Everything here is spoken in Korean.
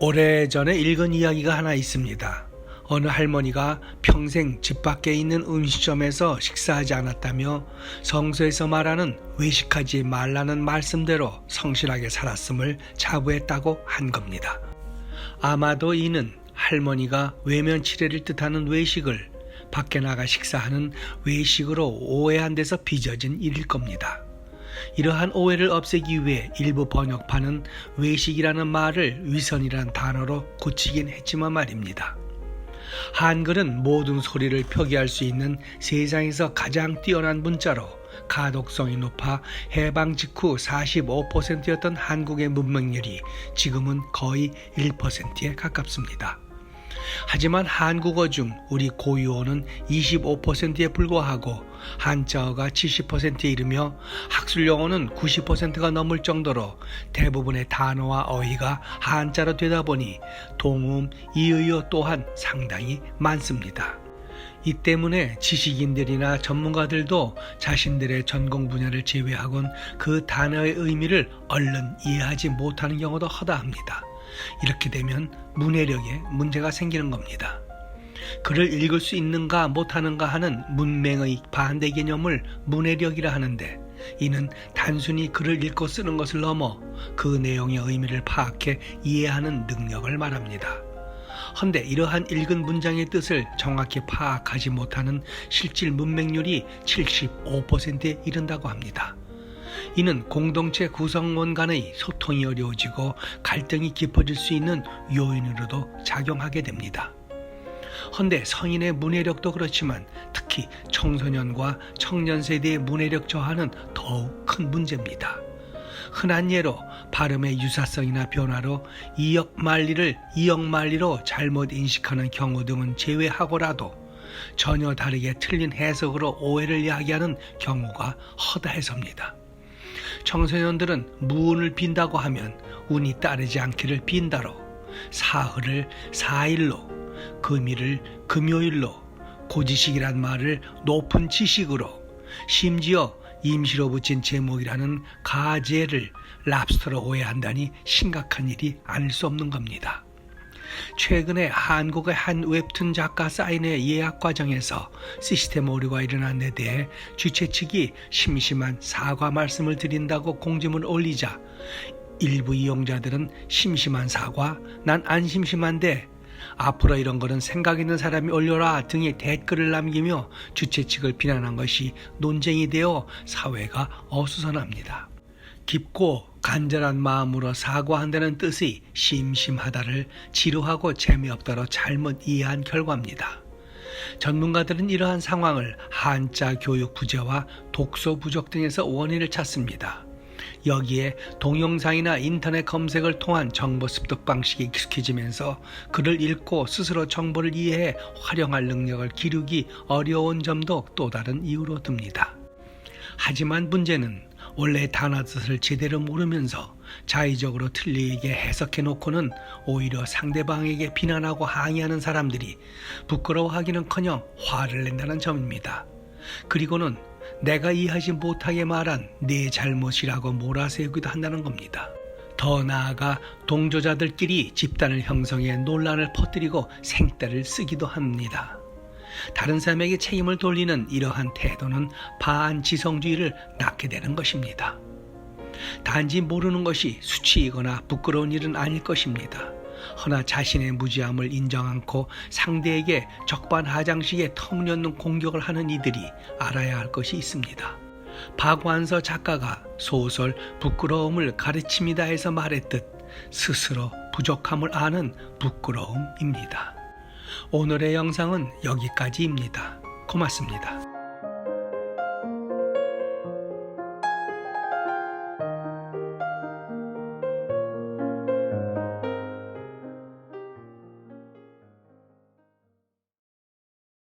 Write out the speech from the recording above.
오래전에 읽은 이야기가 하나 있습니다. 어느 할머니가 평생 집 밖에 있는 음식점에서 식사하지 않았다며 성서에서 말하는 외식하지 말라는 말씀대로 성실하게 살았음을 자부했다고 한 겁니다. 아마도 이는 할머니가 외면 치레를 뜻하는 외식을 밖에 나가 식사하는 외식으로 오해한 데서 빚어진 일일 겁니다. 이러한 오해를 없애기 위해 일부 번역판은 외식이라는 말을 위선이란 단어로 고치긴 했지만 말입니다. 한글은 모든 소리를 표기할 수 있는 세상에서 가장 뛰어난 문자로 가독성이 높아 해방 직후 45%였던 한국의 문맹률이 지금은 거의 1%에 가깝습니다. 하지만 한국어 중 우리 고유어는 25%에 불과하고 한자어가 70%에 이르며 학술 영어는 90%가 넘을 정도로 대부분의 단어와 어휘가 한자로 되다 보니 동음, 이의어 또한 상당히 많습니다. 이 때문에 지식인들이나 전문가들도 자신들의 전공 분야를 제외하곤 그 단어의 의미를 얼른 이해하지 못하는 경우도 허다합니다. 이렇게 되면 문해력에 문제가 생기는 겁니다. 글을 읽을 수 있는가 못하는가 하는 문맹의 반대 개념을 문해력이라 하는데 이는 단순히 글을 읽고 쓰는 것을 넘어 그 내용의 의미를 파악해 이해하는 능력을 말합니다. 헌데 이러한 읽은 문장의 뜻을 정확히 파악하지 못하는 실질 문맹률이 75%에 이른다고 합니다. 이는 공동체 구성원 간의 소통이 어려워지고 갈등이 깊어질 수 있는 요인으로도 작용하게 됩니다. 헌데 성인의 문해력도 그렇지만 특히 청소년과 청년 세대의 문해력 저하는 더욱 큰 문제입니다. 흔한 예로 발음의 유사성이나 변화로 이역 만리를 이역 만리로 잘못 인식하는 경우 등은 제외하고라도 전혀 다르게 틀린 해석으로 오해를 야기하는 경우가 허다해서입니다. 청소년들은 무운을 빈다고 하면 운이 따르지 않기를 빈다로 사흘을 사일로 금일을 금요일로 고지식이란 말을 높은 지식으로 심지어 임시로 붙인 제목이라는 가제를 랍스터로 오해한다니 심각한 일이 아닐 수 없는 겁니다. 최근에 한국의 한 웹툰 작가 사인의 예약 과정에서 시스템 오류가 일어난 데 대해 주최 측이 심심한 사과 말씀을 드린다고 공지문을 올리자 일부 이용자들은 심심한 사과, 난 안 심심한데 앞으로 이런 거는 생각 있는 사람이 올려라 등의 댓글을 남기며 주최 측을 비난한 것이 논쟁이 되어 사회가 어수선합니다. 깊고 간절한 마음으로 사과한다는 뜻의 심심하다를 지루하고 재미없다로 잘못 이해한 결과입니다. 전문가들은 이러한 상황을 한자 교육 부재와 독서 부족 등에서 원인을 찾습니다. 여기에 동영상이나 인터넷 검색을 통한 정보 습득 방식이 익숙해지면서 글을 읽고 스스로 정보를 이해해 활용할 능력을 기르기 어려운 점도 또 다른 이유로 듭니다. 하지만 문제는 원래 단어 뜻을 제대로 모르면서 자의적으로 틀리게 해석해 놓고는 오히려 상대방에게 비난하고 항의하는 사람들이 부끄러워하기는커녕 화를 낸다는 점입니다. 그리고는 내가 이해하지 못하게 말한 내 잘못이라고 몰아세우기도 한다는 겁니다. 더 나아가 동조자들끼리 집단을 형성해 논란을 퍼뜨리고 생떼를 쓰기도 합니다. 다른 사람에게 책임을 돌리는 이러한 태도는 반지성주의를 낳게 되는 것입니다. 단지 모르는 것이 수치이거나 부끄러운 일은 아닐 것입니다. 허나 자신의 무지함을 인정 않고 상대에게 적반하장식의 터무니없는 공격을 하는 이들이 알아야 할 것이 있습니다. 박완서 작가가 소설 부끄러움을 가르칩니다에서 말했듯 스스로 부족함을 아는 부끄러움입니다. 오늘의 영상은 여기까지입니다. 고맙습니다.